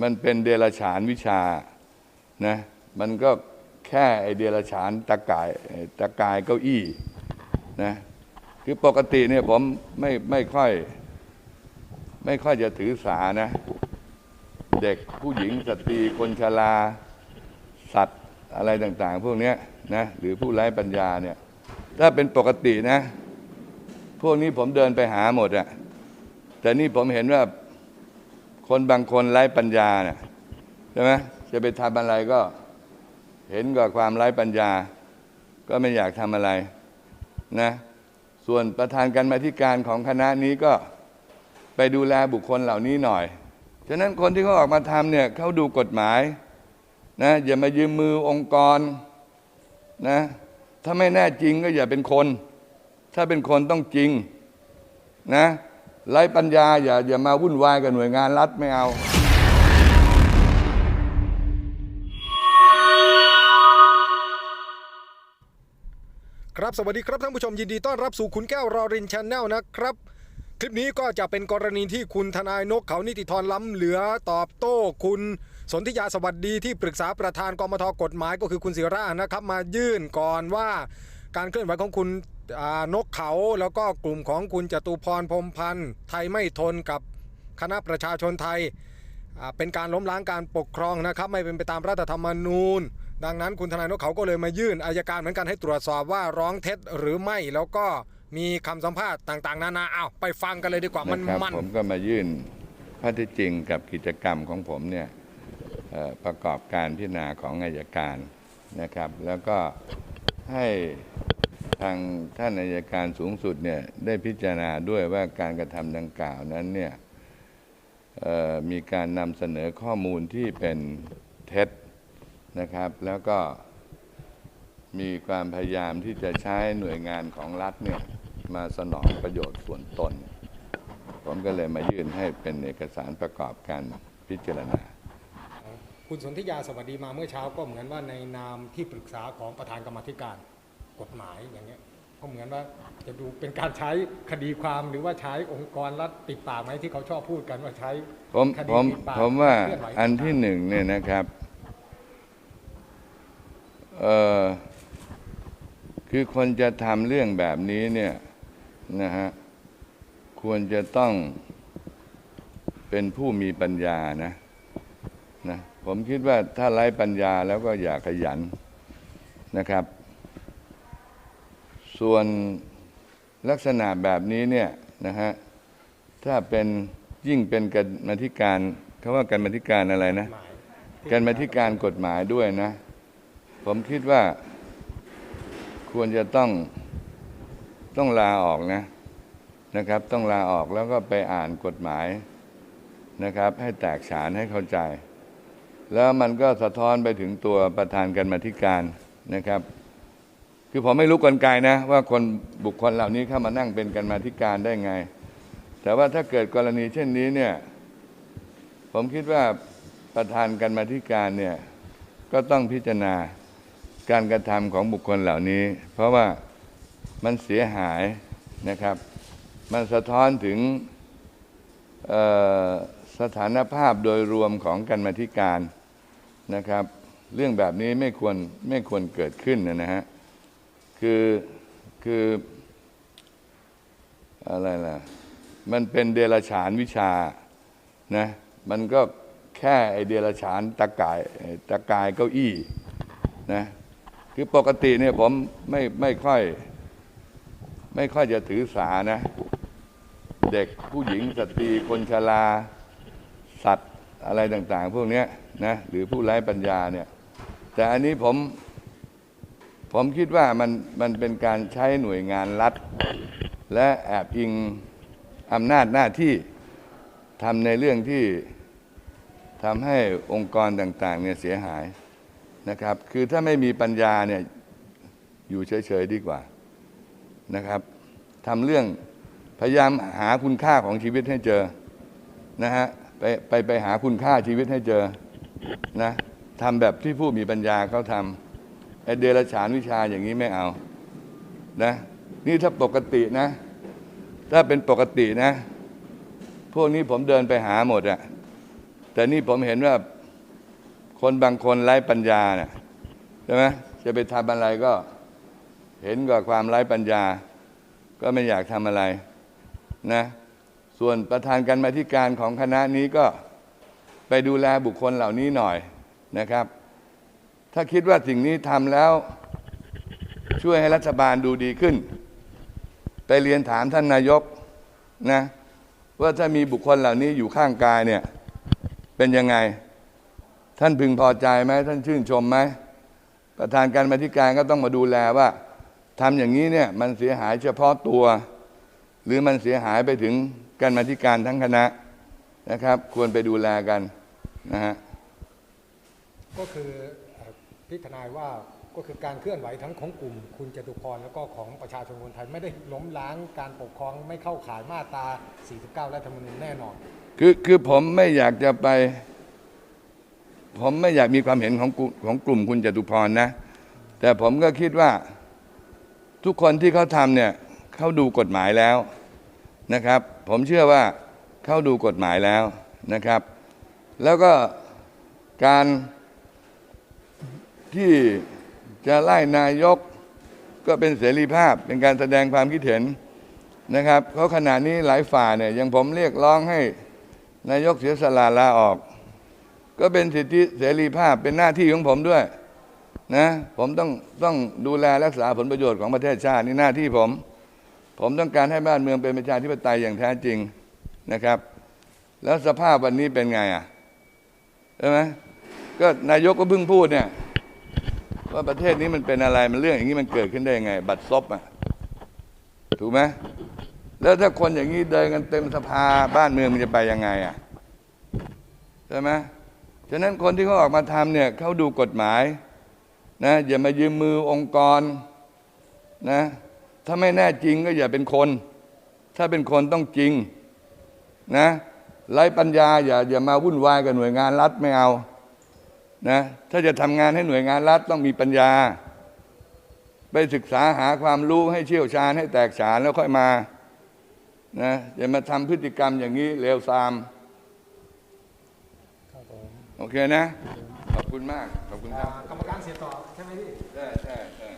มันเป็นเดรัจฉานวิชานะมันก็แค่ไอเดรัจฉานตะกายตะกายเก้าอี้นะคือปกติเนี่ยผมไม่ไม่ค่อย ไม่ค่อยจะถือสานะ เด็กผู้หญิงสตรีคนชราสัตว์อะไรต่าง ๆ พวกเนี้ยนะหรือผู้ไร้ปัญญาเนี่ย ถ้าเป็นปกตินะ พวกนี้ผมเดินไปหาหมดอะแต่นี่ผมเห็นว่า คนบางคนไร้ปัญญาเนี่ยใช่ไหมจะไปทำอะไรก็เห็นกับความไร้ปัญญา ก็ไม่อยากทำอะไรนะส่วนประธานการมาธิการของคณะนี้ก็ไปดูแลบุคคลเหล่านี้หน่อย ฉะนั้นคนที่เขาออกมาทำเนี่ยเขาดูกฎหมายนะอย่ามายืมมือองค์กรนะถ้าไม่แน่จริงก็อย่าเป็นคน ถ้าเป็นคนต้องจริงนะ ไร้ปัญญาอย่าอย่ามาวุ่นวายกับหน่วยงานรัฐไม่เอา ครับสวัสดีครับท่านผู้ชมยินดีต้อนรับสู่คุณแก้วรอรินชาแนลนะครับ คลิปนี้ก็จะเป็นกรณีที่คุณทนายนกเขานิติธรล้ำเหลือตอบโต้คุณสนธิยาสวัสดีที่ปรึกษาประธานกรมทกฎหมายก็คือคุณศิระนะครับ มายื่นก่อนว่าการเคลื่อนไหวของคุณ นกเขาแล้วก็กลุ่มของคุณจตุพรพรหมพันธ์ไทยไม่ทนกับคณะประชาชนไทยอ่าเป็นการล้มล้างการปกครองนะครับ ไม่เป็นไปตามรัฐธรรมนูญ ดังนั้นคุณทนายนกเขาก็เลยมายื่นอายการเหมือนกันให้ตรวจสอบว่าร้องเท็จหรือไม่แล้วก็มีคำสัมภาษณ์ต่างๆ นานาอ้าวไปฟังกันเลยดีกว่ามันนะครับมันผมก็มายื่นข้อเท็จจริงกับกิจกรรมของผมเนี่ยเอ่อประกอบการพิจารณาของอายการนะครับ แล้วก็ให้ ทางท่านอายการสูงสุดเนี่ยได้พิจารณาด้วยว่าการกระทำดังกล่าวนั้นเนี่ยมีการนำเสนอข้อมูลที่เป็นเท็จนะครับ แล้วก็มีความพยายามที่จะใช้หน่วยงานของรัฐเนี่ยมาสนองประโยชน์ส่วนตน ผมก็เลยมายื่นให้เป็นเอกสารประกอบการพิจารณา คุณสนธิยาสวัสดีมาเมื่อเช้าก็เหมือนว่าในนามที่ปรึกษาของประธานกรรมธิการ กฎหมายอย่างเงี้ยก็เหมือนว่าจะดูเป็นการใช้คดีความหรือว่าใช้องค์กรรัฐปิดปากไหมที่เขาชอบพูดกันว่าใช้ผมคดีผมปิดปากผมว่าเคลื่อนไหวอันที่หนึ่งเนี่ยนะครับเอ่อคือคนจะทำเรื่องแบบนี้เนี่ยนะฮะควรจะต้องเป็นผู้มีปัญญานะนะผมคิดว่าถ้าไร้ปัญญาแล้วก็อย่าขยันนะครับ ส่วนลักษณะแบบนี้เนี่ยนะฮะถ้าเป็นยิ่งเป็นกรรมาธิการเขาว่าการมาธิการอะไรนะการมาธิการกฎหมายด้วยนะ ผมคิดว่าควรจะต้องต้องลาออกนะนะครับ ต้องลาออกแล้วก็ไปอ่านกฎหมายนะครับ ให้แตกฉานให้เข้าใจ แล้วมันก็สะท้อนไปถึงตัวประธานการมาธิการนะครับ คือผมไม่รู้กลไกนะ ว่าคนบุคคลเหล่านี้เข้ามานั่งเป็นการมาธิการได้ไง แต่ว่าถ้าเกิดกรณีเช่นนี้เนี่ย ผมคิดว่าประธานการมาธิการเนี่ยก็ต้องพิจารณาการกระทำของบุคคลเหล่านี้ เพราะว่ามันเสียหายนะครับ มันสะท้อนถึงสถานภาพโดยรวมของการมาธิการนะครับ เรื่องแบบนี้ไม่ควรไม่ควรเกิดขึ้นนะฮะ คือคืออะไรล่ะ มันเป็นเดรัจฉานวิชานะมันก็แค่ไอเดียละฉานตะกายตะกายเก้าอี้นะคือปกติเนี่ยผมไม่ไม่ค่อย ไม่ค่อยจะถือสานะ เด็กผู้หญิงสตรีคนชราสัตว์อะไรต่าง ๆ พวกเนี้ยนะหรือผู้ไร้ปัญญาเนี่ย แต่อันนี้ผม ผมคิดว่ามันมันเป็นการใช้หน่วยงานรัฐ และแอบอิงอำนาจหน้าที่ทำในเรื่องที่ทำให้องค์กรต่างๆเนี่ยเสียหายนะครับ คือถ้าไม่มีปัญญาเนี่ยอยู่เฉยๆดีกว่านะครับทำเรื่องพยายามหาคุณค่าของชีวิตให้เจอนะฮะไปไปไปหาคุณค่าชีวิตให้เจอนะทำแบบที่ผู้มีปัญญาเขาทำ เดรัจฉานวิชาอย่างนี้ไม่เอานะนี่ถ้าปกตินะ ถ้าเป็นปกตินะ พวกนี้ผมเดินไปหาหมดอะแต่นี่ผมเห็นว่าคนบางคนไร้ปัญญาเนี่ยใช่ไหมจะไปทำอะไรก็เห็นกับความไร้ปัญญา ก็ไม่อยากทำอะไรนะส่วนประธานการมาธิการของคณะนี้ก็ไปดูแลบุคคลเหล่านี้หน่อยนะครับ ถ้าคิดว่าสิ่งนี้ทำแล้ว ช่วยให้รัฐบาลดูดีขึ้น ไปเรียนถามท่านนายกนะว่าถ้ามีบุคคลเหล่านี้อยู่ข้างกายเนี่ย เป็นยังไง ท่านพึงพอใจไหมท่านชื่นชมไหมประธานการมาธิการก็ต้องมาดูแลว่าทำอย่างนี้เนี่ยมันเสียหายเฉพาะตัว หรือมันเสียหายไปถึงการมาธิการทั้งคณะนะครับ ควรไปดูแลกันนะฮะก็คือ พี่ทนายว่าก็คือการเคลื่อนไหวทั้งของกลุ่ม คุณจตุพรแล้วก็ของประชาชนคนไทยไม่ได้ล้มล้างการปกครองไม่เข้าข่ายมาตรา 49 รัฐธรรมนูญแน่นอน คือคือผมไม่อยากจะไป ผมไม่อยากมีความเห็นของกลุ่มของกลุ่มคุณจตุพรนะ แต่ผมก็คิดว่าทุกคนที่เขาทำเนี่ยเขาดูกฎหมายแล้วนะครับ ผมเชื่อว่าเขาดูกฎหมายแล้วนะครับ แล้วก็การ ที่จะไล่นายกก็เป็นเสรีภาพเป็นการแสดงความคิดเห็นนะครับเพราะขณะนี้หลายฝ่ายเนี่ยยังผมเรียกร้องให้นายกเสียสละลาออก ก็เป็นสิทธิเสรีภาพเป็นหน้าที่ของผมด้วยนะผมต้องต้องดูแลรักษาผลประโยชน์ของประเทศชาตินี่หน้าที่ผม ผมต้องการให้บ้านเมืองเป็นประชาธิปไตยอย่างแท้จริงนะครับ แล้วสภาพวันนี้เป็นไงอะใช่ไหมก็นายกก็เพิ่งพูดเนี่ย ว่าประเทศนี้มันเป็นอะไรมันเรื่องอย่างนี้มันเกิดขึ้นได้ยังไง บัตรซบอะถูกไหมแล้วถ้าคนอย่างนี้เดินกันเต็มสภาบ้านเมืองมันจะไปยังไงอะใช่ไหมฉะนั้นคนที่เขาออกมาทำเนี่ยเขาดูกฎหมายนะอย่ามายืมมือองค์กรนะถ้าไม่แน่จริงก็อย่าเป็นคน ถ้าเป็นคนต้องจริงนะไร้ปัญญาอย่าอย่ามาวุ่นวายกับหน่วยงานรัฐไม่เอา นะถ้าจะทำงานให้หน่วยงานรัฐต้องมีปัญญา ไปศึกษาหาความรู้ให้เชี่ยวชาญให้แตกฉานแล้วค่อยมานะอย่ามาทำพฤติกรรมอย่างนี้เลวทรามครับผมโอเคนะ ขอบคุณมาก ขอบคุณครับ กรรมการเสียต่อใช่ไหมพี่ ใช่ใช่ใช่เดี๋ยวจะ